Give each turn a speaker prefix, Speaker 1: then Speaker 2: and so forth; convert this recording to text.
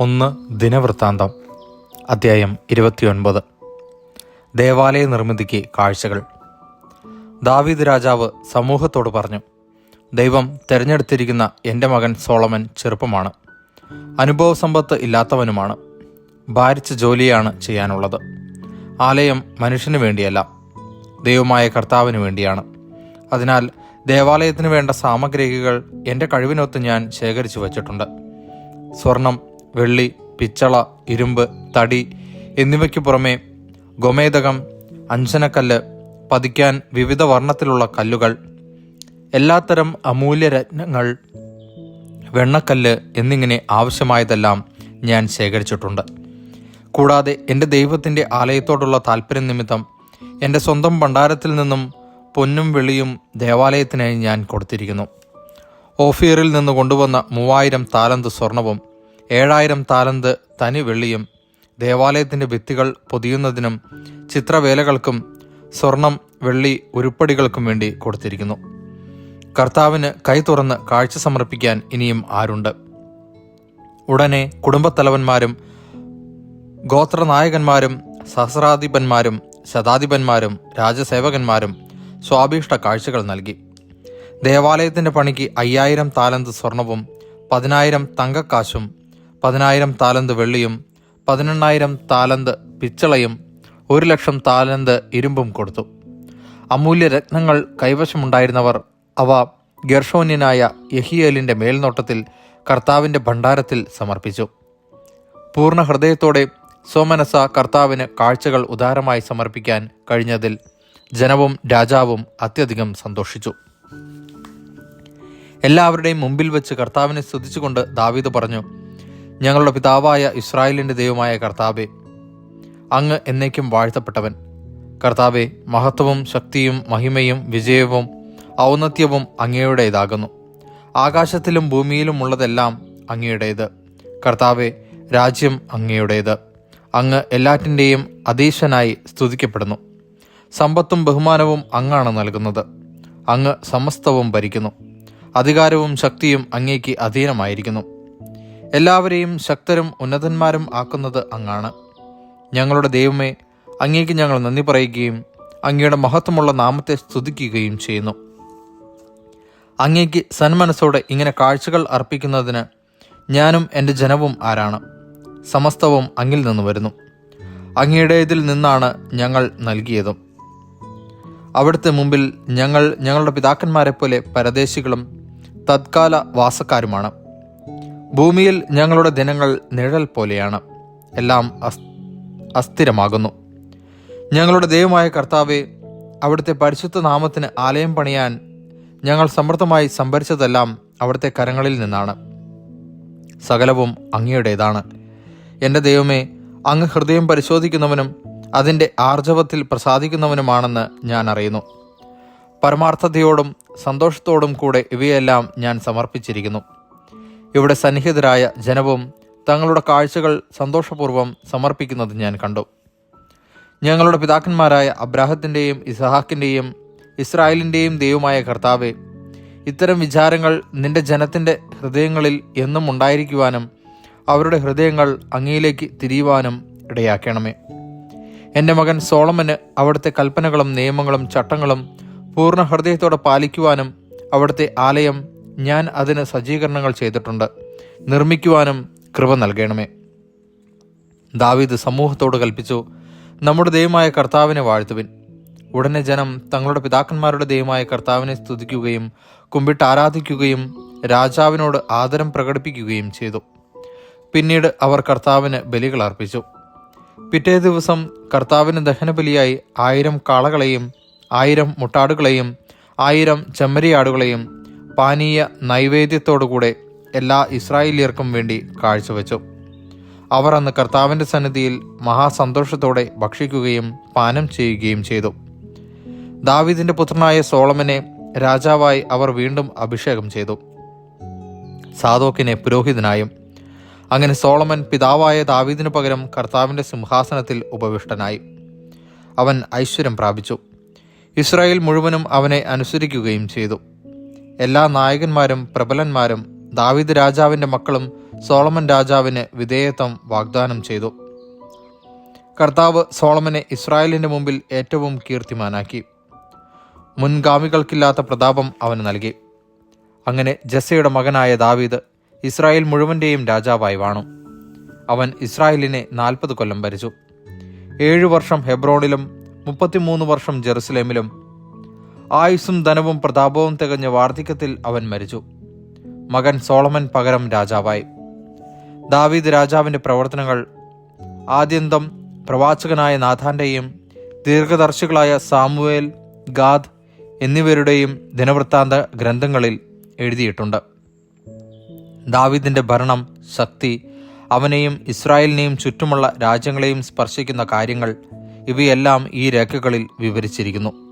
Speaker 1: ഒന്ന് ദിനവൃത്താന്തം അധ്യായം ഇരുപത്തിയൊൻപത്. ദേവാലയ നിർമ്മിതിക്ക് കാഴ്ചകൾ. ദാവീദ് രാജാവ് സമൂഹത്തോട് പറഞ്ഞു ദൈവം തിരഞ്ഞെടുത്തിരിക്കുന്ന എന്റെ മകൻ സോളമൻ ചെറുപ്പമാണ്. അനുഭവ സമ്പത്ത് ഇല്ലാത്തവനുമാണ്. ഭാരിച്ച ജോലിയാണ് ചെയ്യാനുള്ളത്. ആലയം മനുഷ്യന് വേണ്ടിയല്ല ദൈവമായ കർത്താവിന് വേണ്ടിയാണ്. അതിനാൽ ദേവാലയത്തിന് വേണ്ട സാമഗ്രികൾ എന്റെ കഴിവിനൊത്ത് ഞാൻ ശേഖരിച്ചു വച്ചിട്ടുണ്ട്. സ്വർണം വെള്ളി പിച്ചള ഇരുമ്പ് തടി എന്നിവയ്ക്ക് പുറമെ ഗൊമേതകം അഞ്ചനക്കല്ല് പതിക്കാൻ വിവിധ വർണത്തിലുള്ള കല്ലുകൾ എല്ലാത്തരം അമൂല്യരത്നങ്ങൾ വെണ്ണക്കല്ല് എന്നിങ്ങനെ ആവശ്യമായതെല്ലാം ഞാൻ ശേഖരിച്ചിട്ടുണ്ട്. കൂടാതെ എന്റെ ദൈവത്തിന്റെ ആലയത്തോടുള്ള താല്പര്യം നിമിത്തം എന്റെ സ്വന്തം ഭണ്ഡാരത്തിൽ നിന്നും പൊന്നും വെള്ളിയും ദേവാലയത്തിനായി ഞാൻ കൊടുത്തിരിക്കുന്നു. ഓഫിയറിൽ നിന്ന് കൊണ്ടുവന്ന മൂവായിരം താലന്ത് സ്വർണവും ഏഴായിരം താലന്ത് തനി വെള്ളിയും ദേവാലയത്തിന്റെ ഭിത്തികൾ പൊതിയുന്നതിനും ചിത്രവേലകൾക്കും സ്വർണം വെള്ളി ഉരുപ്പടികൾക്കും വേണ്ടി കൊടുത്തിരിക്കുന്നു. കർത്താവിന് കൈ തുറന്ന് കാഴ്ച സമർപ്പിക്കാൻ ഇനിയും ആരുണ്ട്? ഉടനെ കുടുംബത്തലവന്മാരും ഗോത്രനായകന്മാരും സഹസ്രാധിപന്മാരും ശതാധിപന്മാരും രാജസേവകന്മാരും സ്വാഭീഷ്ട കാഴ്ചകൾ നൽകി. ദേവാലയത്തിന്റെ പണിക്ക് അയ്യായിരം താലന്ത് സ്വർണവും പതിനായിരം തങ്കക്കാശും പതിനായിരം താലന്ത് വെള്ളിയും പതിനെണ്ണായിരം താലന്ത് പിച്ചളയും ഒരു ലക്ഷം താലന്ത് ഇരുമ്പും കൊടുത്തു. അമൂല്യ രത്നങ്ങൾ കൈവശമുണ്ടായിരുന്നവർ അവ ഗർഷോന്യനായ യഹിയേലിന്റെ മേൽനോട്ടത്തിൽ കർത്താവിന്റെ ഭണ്ഡാരത്തിൽ സമർപ്പിച്ചു. പൂർണ ഹൃദയത്തോടെ സോമനസ കർത്താവിന് കാഴ്ചകൾ ഉദാരമായി സമർപ്പിക്കാൻ കഴിഞ്ഞതിൽ ജനവും രാജാവും അത്യധികം സന്തോഷിച്ചു. എല്ലാവരുടെയും മുമ്പിൽ വെച്ച് കർത്താവിനെ സ്തുതിച്ചുകൊണ്ട് ദാവീദ് പറഞ്ഞു ഞങ്ങളുടെ പിതാവായ ഇസ്രായേലിന്റെ ദൈവമായ കർത്താവെ അങ്ങ് എന്നേക്കും വാഴ്ത്തപ്പെട്ടവൻ. കർത്താവെ മഹത്വവും ശക്തിയും മഹിമയും വിജയവും ഔന്നത്യവും അങ്ങയുടേതാകുന്നു. ആകാശത്തിലും ഭൂമിയിലും ഉള്ളതെല്ലാം അങ്ങയുടേത്. കർത്താവെ രാജ്യം അങ്ങയുടേത്. അങ്ങ് എല്ലാറ്റിന്റെയും അധീശനായി സ്തുതിക്കപ്പെടുന്നു. സമ്പത്തും ബഹുമാനവും അങ്ങാണ് നൽകുന്നത്. അങ്ങ് സമസ്തവും ഭരിക്കുന്നു. അധികാരവും ശക്തിയും അങ്ങേക്ക് അധീനമായിരിക്കുന്നു. എല്ലാവരെയും ശക്തരും ഉന്നതന്മാരും ആക്കുന്നത് അങ്ങാണ്. ഞങ്ങളുടെ ദൈവമേ അങ്ങേക്ക് ഞങ്ങൾ നന്ദി പറയുകയും അങ്ങയുടെ മഹത്വമുള്ള നാമത്തെ സ്തുതിക്കുകയും ചെയ്യുന്നു. അങ്ങേക്ക് സന്മനസ്സോടെ ഇങ്ങനെ കാഴ്ചകൾ അർപ്പിക്കുന്നതിന് ഞാനും എന്റെ ജനവും ആരാണ്? സമസ്തവും അങ്ങിൽ നിന്ന് വരുന്നു. അങ്ങയുടേതിൽ നിന്നാണ് ഞങ്ങൾ നൽകിയതും. അവിടുത്തെ മുമ്പിൽ ഞങ്ങൾ ഞങ്ങളുടെ പിതാക്കന്മാരെ പോലെ പരദേശികളും തത്കാല വാസക്കാരുമാണ്. ഭൂമിയിൽ ഞങ്ങളുടെ ദിനങ്ങൾ നിഴൽ പോലെയാണ്. എല്ലാം അസ് അസ്ഥിരമാകുന്നു. ഞങ്ങളുടെ ദൈവമായ കർത്താവെ അവിടുത്തെ പരിശുദ്ധ നാമത്തിന് ആലയം പണിയാൻ ഞങ്ങൾ സമൃദ്ധമായി സംഭരിച്ചതെല്ലാം അവിടുത്തെ കരങ്ങളിൽ നിന്നാണ്. സകലവും അങ്ങയുടേതാണ്. എന്റെ ദൈവമേ അങ്ങ് ഹൃദയം പരിശോധിക്കുന്നവനും അതിന്റെ ആർജവത്തിൽ പ്രസാദിക്കുന്നവനുമാണെന്ന് ഞാൻ അറിയുന്നു. പരമാർത്ഥതയോടും സന്തോഷത്തോടും കൂടെ ഇവയെല്ലാം ഞാൻ സമർപ്പിച്ചിരിക്കുന്നു. ഇവിടെ സന്നിഹിതരായ ജനവും തങ്ങളുടെ കാഴ്ചകൾ സന്തോഷപൂർവം സമർപ്പിക്കുന്നത് ഞാൻ കണ്ടു. ഞങ്ങളുടെ പിതാക്കന്മാരായ അബ്രാഹത്തിന്റെയും ഇസഹാക്കിന്റെയും ഇസ്രായേലിന്റെയും ദൈവമായ കർത്താവെ ഇത്തരം വിചാരങ്ങൾ നിന്റെ ജനത്തിന്റെ ഹൃദയങ്ങളിൽ എന്നും ഉണ്ടായിരിക്കുവാനും അവരുടെ ഹൃദയങ്ങൾ അങ്ങയിലേക്ക് തിരിയുവാനും ഇടയാക്കണമേ. എന്റെ മകൻ സോളമന് അവിടുത്തെ കൽപ്പനകളും നിയമങ്ങളും ചട്ടങ്ങളും പൂർണ ഹൃദയത്തോടെ പാലിക്കുവാനും അവിടുത്തെ ആലയം ഞാൻ അതിന് സജ്ജീകരണങ്ങൾ ചെയ്തിട്ടുണ്ട്. നിർമ്മിക്കുവാനും കൃപ നൽകണമേ. ദാവീദ് സമൂഹത്തോട് കൽപ്പിച്ചു നമ്മുടെ ദൈവമായ കർത്താവിനെ വാഴ്ത്തുവിൻ. ഉടനെ ജനം തങ്ങളുടെ പിതാക്കന്മാരുടെ ദൈവമായ കർത്താവിനെ സ്തുതിക്കുകയും കുമ്പിട്ട് ആരാധിക്കുകയും രാജാവിനോട് ആദരം പ്രകടിപ്പിക്കുകയും ചെയ്തു. പിന്നീട് അവർ കർത്താവിന് ബലികൾ അർപ്പിച്ചു. പിറ്റേ ദിവസം കർത്താവിന് ദഹനബലിയായി ആയിരം കാളകളെയും ആയിരം മുട്ടാടുകളെയും ആയിരം ചെമ്മരിയാടുകളെയും പാനീയ നൈവേദ്യത്തോടുകൂടെ എല്ലാ ഇസ്രായേലിയർക്കും വേണ്ടി കാഴ്ചവെച്ചു. അവർ അന്ന് കർത്താവിന്റെ സന്നിധിയിൽ മഹാസന്തോഷത്തോടെ ഭക്ഷിക്കുകയും പാനം ചെയ്യുകയും ചെയ്തു. ദാവീദിന്റെ പുത്രനായ സോളമനെ രാജാവായി അവർ വീണ്ടും അഭിഷേകം ചെയ്തു. സാദോക്കിനെ പുരോഹിതനായും അങ്ങനെ സോളമൻ പിതാവായ ദാവീദിനു പകരം കർത്താവിന്റെ സിംഹാസനത്തിൽ ഉപവിഷ്ടനായി. അവൻ ഐശ്വര്യം പ്രാപിച്ചു. ഇസ്രായേൽ മുഴുവനും അവനെ അനുസരിക്കുകയും ചെയ്തു. എല്ലാ നായകന്മാരും പ്രബലന്മാരും ദാവിദ് രാജാവിന്റെ മക്കളും സോളമൻ രാജാവിന് വിധേയത്വം വാഗ്ദാനം ചെയ്തു. കർത്താവ് സോളമനെ ഇസ്രായേലിന്റെ മുമ്പിൽ ഏറ്റവും കീർത്തിമാനാക്കി. മുൻഗാമികൾക്കില്ലാത്ത പ്രതാപം അവന് നൽകി. അങ്ങനെ ജസ്സയുടെ മകനായ ദാവീദ് ഇസ്രായേൽ മുഴുവന്റെയും രാജാവായി വാണു. അവൻ ഇസ്രായേലിനെ നാൽപ്പത് കൊല്ലം ഭരിച്ചു. ഏഴു വർഷം ഹെബ്രോണിലും മുപ്പത്തിമൂന്ന് വർഷം ജെറുസലേമിലും ആയുസ്സും ധനവും പ്രതാപവും തികഞ്ഞ വാർദ്ധക്യത്തിൽ അവൻ മരിച്ചു. മകൻ സോളമൻ പകരം രാജാവായി. ദാവീദ് രാജാവിന്റെ പ്രവർത്തനങ്ങൾ ആദ്യന്തം പ്രവാചകനായ നാഥാന്റെയും ദീർഘദർശികളായ സാമുവേൽ ഗാദ് എന്നിവരുടെയും ദിനവൃത്താന്ത ഗ്രന്ഥങ്ങളിൽ എഴുതിയിട്ടുണ്ട്. ദാവീദിന്റെ ഭരണം ശക്തി അവനെയും ഇസ്രായേലിനെയും ചുറ്റുമുള്ള രാജ്യങ്ങളെയും സ്പർശിക്കുന്ന കാര്യങ്ങൾ ഇവയെല്ലാം ഈ രേഖകളിൽ വിവരിച്ചിരിക്കുന്നു.